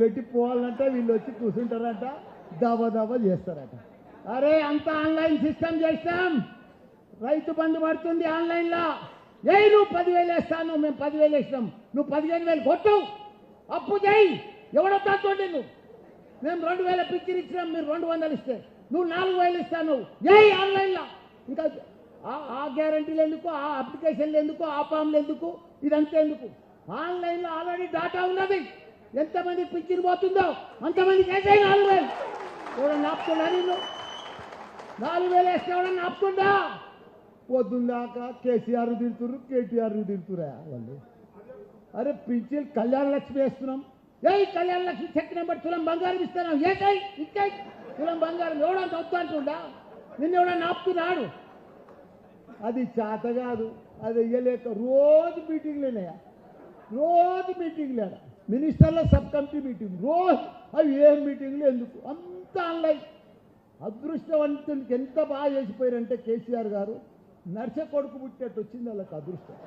పెట్టి పోవాలంటే వీళ్ళు వచ్చి కూర్చుంటారంట దబ దబ చేస్తారట. అరే అంత ఆన్లైన్ సిస్టమ్ చేస్తాం. రైతు బంధు పడుతుంది ఆన్లైన్లో. ఏ నువ్వు పదివేలు వేస్తాను మేము పదివేలు వేసినాం. నువ్వు పదిహేను వేలు కొట్టు. అప్పు చేయి. ఎవడొద్దా చూడండి నువ్వు మేము రెండు వేల పిక్చర్ ఇచ్చినాం మీరు రెండు వందలు ఇస్తే. నువ్వు నాలుగు వేలు ఇస్తాను ఏ ఆన్లైన్లో. ఇంకా ఆ- ఆ గ్యారంటీలు ఎందుకు? ఆ అప్లికేషన్లు ఎందుకు? ఆ ఫామ్లు ఎందుకు? ఇదంతా ఎందుకు? ఆన్లైన్లో ఆల్రెడీ డాటా ఉన్నది. ఎంతమంది పిక్చర్ పోతుందో అంతమందికి వేసే నాలుగు వేలు. ఎవడన్నా ఆపుతున్నా నిన్ను? నాలుగు వేలు వేస్తే ఎవడన్నా ఆపుతుందా పొద్దున్నాక కేసీఆర్ తిడుతుర్రు కేటీఆర్ తిడుతురా వాళ్ళు. అరే పింఛన్ కళ్యాణ లక్ష్మి వేస్తున్నాం. ఏ కళ్యాణ లక్ష్మి చెక్ నెంబర్ తులం బంగారం ఇస్తున్నాం ఏకై కై? ఇక్కై తులం బంగారం ఎవడంత వద్దు అంటుండా? నిన్న ఎవడన్నా ఆపుతున్నాడు? అది చేత కాదు. అది వెయ్యలేక రోజు మీటింగ్లేనాయా రోజు మీటింగ్లేడ? మినిస్టర్ల సబ్ కమిటీ మీటింగ్. రోజు అవి ఏం మీటింగ్లు ఎందుకు? అంత ఆన్లైన్ అదృష్టవంతునికి ఎంత బాగా చేసిపోయారంటే కేసీఆర్ గారు నర్స కొడుకు పుట్టేట్టు వచ్చింది వాళ్ళకి అదృష్టం.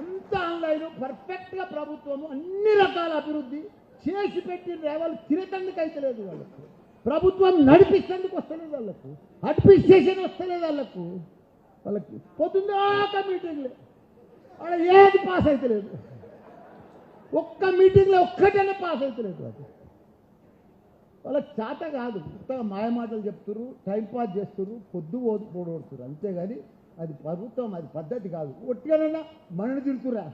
అంత ఆన్లైన్ పర్ఫెక్ట్గా ప్రభుత్వము అన్ని రకాల అభివృద్ధి చేసి పెట్టిన రేవాళ్ళు తిరగందుకు అయితే లేదు వాళ్ళకు. ప్రభుత్వం నడిపిస్తేందుకు వస్తలేదు వాళ్ళకు. అడ్మినిస్ట్రేషన్ వస్తలేదు వాళ్ళకు. వాళ్ళకి పొద్దున్నాక మీటింగ్లే వాళ్ళ ఏది పాస్ అయితే లేదు. ఒక్క మీటింగ్లో ఒక్కటైనా పాస్ అవుతలేదు అది వాళ్ళ చేత కాదు. కొత్తగా మాయమాటలు చెప్తున్నారు టైం పాస్ చేస్తున్నారు పొద్దు ఓదు పోడొడుతున్నారు అంతేగాని అది ప్రభుత్వం అది పద్ధతి కాదు. ఒట్టిగానైనా మనని తిడుతురా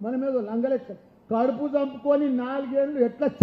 మన మీద లంగలెక్క కడుపు చంపుకొని నాలుగేళ్ళు ఎట్లా